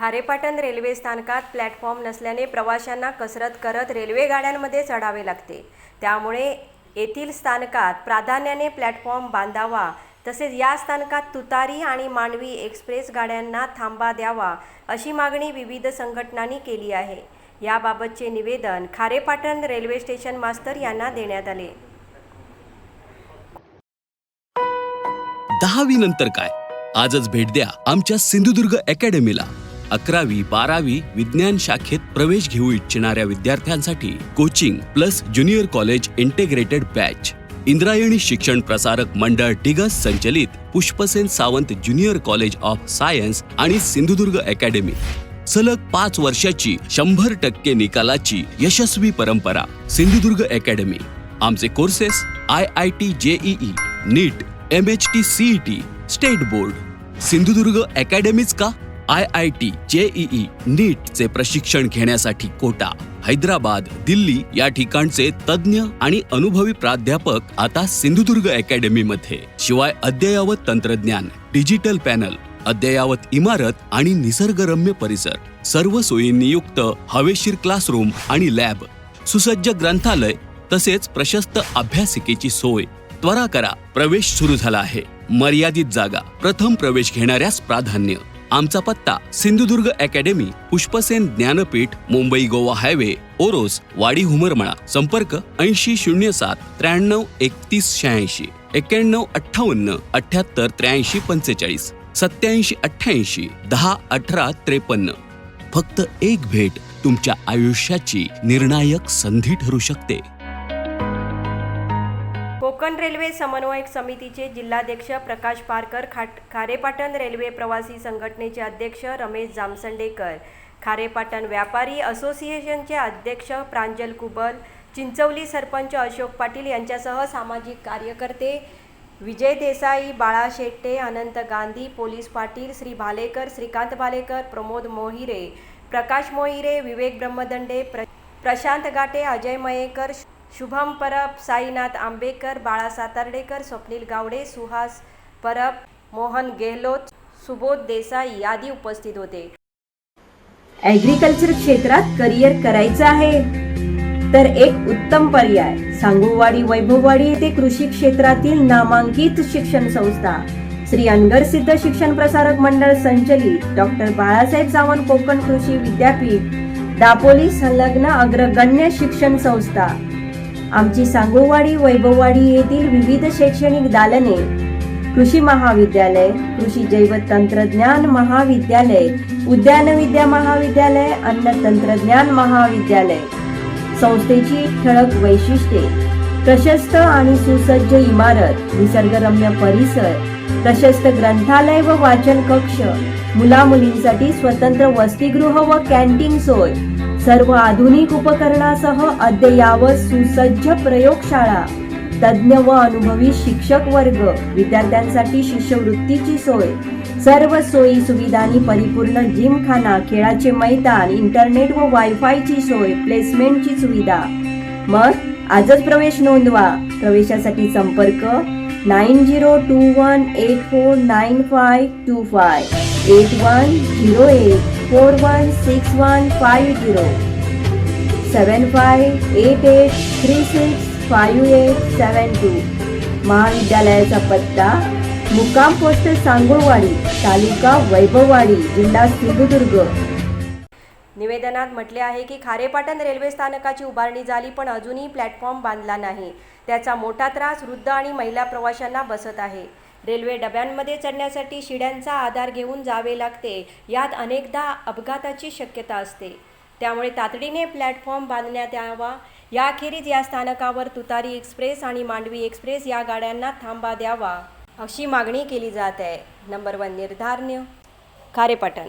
Kharepatan railway स्थानकात platform नसल्याने प्रवाशांना कसरत करत रेल्वे गाड्यांमध्ये चढावे लागते. त्यामुळे येथील स्थानकात प्राधान्याने प्लॅटफॉर्म बांधावा तसेच या स्थानकात तुतारी आणि मांडवी एक्सप्रेस गाड्यांना थांबा द्यावा अशी मागणी विविध संघटनांनी केली आहे. याबाबतचे निवेदन खारेपाटण रेल्वे स्टेशन मास्तर यांना देण्यात आले. दहावी नंतर काय? आजच भेट द्या आमच्या सिंधुदुर्ग अकॅडमीला. अकरावी बारावी विज्ञान शाखेत प्रवेश घेऊ इच्छिणाऱ्या विद्यार्थ्यांसाठी coaching plus junior college integrated batch. Indrayani शिक्षण प्रसारक मंडळ डिगस संचलित Pushpasen Sawant junior college of science आणि सिंधुदुर्ग अकॅडमी. सलग पाच वर्षाची शंभर टक्के निकालाची यशस्वी परंपरा सिंधुदुर्ग अकॅडमी. आमचे courses I I T JEE NEET M H T CET state board. Sindhudurg अकॅडमीच का? आय आय टी जेईई नीटचे प्रशिक्षण घेण्यासाठी कोटा. हैदराबाद दिल्ली या ठिकाणचे तज्ज्ञ आणि अनुभवी प्राध्यापक आता सिंधुदुर्ग अकॅडमीमध्ये शिवाय अद्ययावत तंत्रज्ञान डिजिटल पॅनल अद्ययावत इमारत आणि निसर्गरम्य परिसर. सर्व सोयींनी युक्त हवेशीर क्लासरूम आणि लॅब सुसज्ज ग्रंथालय तसेच प्रशस्त अभ्यासिकेची सोय. त्वरा करा प्रवेश सुरू झाला आहे. मर्यादित जागा प्रथम प्रवेश घेणाऱ्यास प्राधान्य. आमचा पत्ता सिंधुदुर्ग अकॅडमी पुष्पसेन ज्ञानपीठ मुंबई गोवा हायवे ओरोस वाडी हुमरमळा. संपर्क ऐंशी शून्य सात त्र्याण्णव एकतीस शहाऐंशी एक्क्याण्णव अठ्ठावन्न अठ्याहत्तर त्र्याऐंशी पंचेचाळीस सत्याऐंशी अठ्ठ्याऐंशी दहा अठरा त्रेपन्न. फक्त एक भेट तुमच्या आयुष्याची निर्णायक संधी ठरू शकते. कोकण रेल्वे समन्वयक समितीचे जिल्हाध्यक्ष प्रकाश पारकर खाट खारेपाटण रेल्वे प्रवासी संघटनेचे अध्यक्ष रमेश जामसंडेकर खारेपाटण व्यापारी असोसिएशनचे अध्यक्ष प्रांजल कुबल चिंचवली सरपंच अशोक पाटील यांच्यासह सामाजिक कार्यकर्ते विजय देसाई बाळा शेट्टे अनंत गांधी पोलीस पाटील श्री भालेकर श्रीकांत भालेकर प्रमोद मोहिरे प्रकाश मोहिरे विवेक ब्रह्मदंडे प्र प्रशांत गाटे अजय मयेकर शुभम परब साईनाथ आंबेकर बाळा सातार्डेकर स्वप्नील गावडे सुहास परब मोहन गेहलोत सुबोध देसाई आदी उपस्थित होते. ॲग्रिकल्चर क्षेत्रात करिअर करायचं आहे. तर एक उत्तम पर्याय सांगूवाडी वैभववाडी येथे कृषी क्षेत्रातील नामांकित शिक्षण संस्था. श्री अनगर सिद्ध शिक्षण प्रसारक मंडळ संचलित डॉक्टर बाळासाहेब सावंत कोकण कृषी विद्यापीठ. दापोली संलग्न अग्रगण्य शिक्षण संस्था. आमची सांगोवाडी वैभववाडी येथील विविध शैक्षणिक दालने कृषी महाविद्यालय कृषी जैव तंत्रज्ञान महाविद्यालय उद्यान विद्या महाविद्यालय अन्न तंत्रज्ञान महाविद्यालय. संस्थेची ठळक वैशिष्ट्ये प्रशस्त आणि सुसज्ज इमारत निसर्गरम्य परिसर प्रशस्त ग्रंथालय व वाचन कक्ष मुला मुलींसाठी स्वतंत्र वसतिगृह व कॅन्टीन सोय सर्व आधुनिक उपकरणासह अद्ययावत सुसज्ज प्रयोगशाळा. तज्ज्ञ व अनुभवी शिक्षक वर्ग विद्यार्थ्यांसाठी शिष्यवृत्तीची सोय. सर्व सोयी सुविधांनी परिपूर्ण जिमखाना खेळाचे मैदान इंटरनेट व वायफायची सोय प्लेसमेंटची सुविधा. मग आजच प्रवेश नोंदवा. प्रवेशासाठी संपर्क nine zero two one eight four nine five two five eight one zero eight. Four one six one five zero. Seven five eight eight three six five eight seven two. महाविद्यालयाचा पत्ता मुक्काम पोस्ट सांगोळवाडी तालुका वैभववाडी जिल्हा सिंधुदुर्ग. निवेदनात म्हटले आहे की Kharepatan railway स्थानकाची उभारणी झाली पण अजूनही प्लॅटफॉर्म बांधला नाही. त्याचा मोठा त्रास वृद्ध आणि महिला प्रवाशांना बसत आहे. रेल्वे डब्यांमध्ये चढण्यासाठी शिड्यांचा आधार घेऊन जावे लागते. यात अनेकदा अपघाताची शक्यता असते. त्यामुळे तातडीने प्लॅटफॉर्म बांधण्यात यावा. याखेरीज या स्थानकावर तुतारी एक्सप्रेस आणि मांडवी एक्सप्रेस या गाड्यांना थांबा द्यावा. अशी मागणी केली जात आहे. Number one निर्धारण्य Kharepatan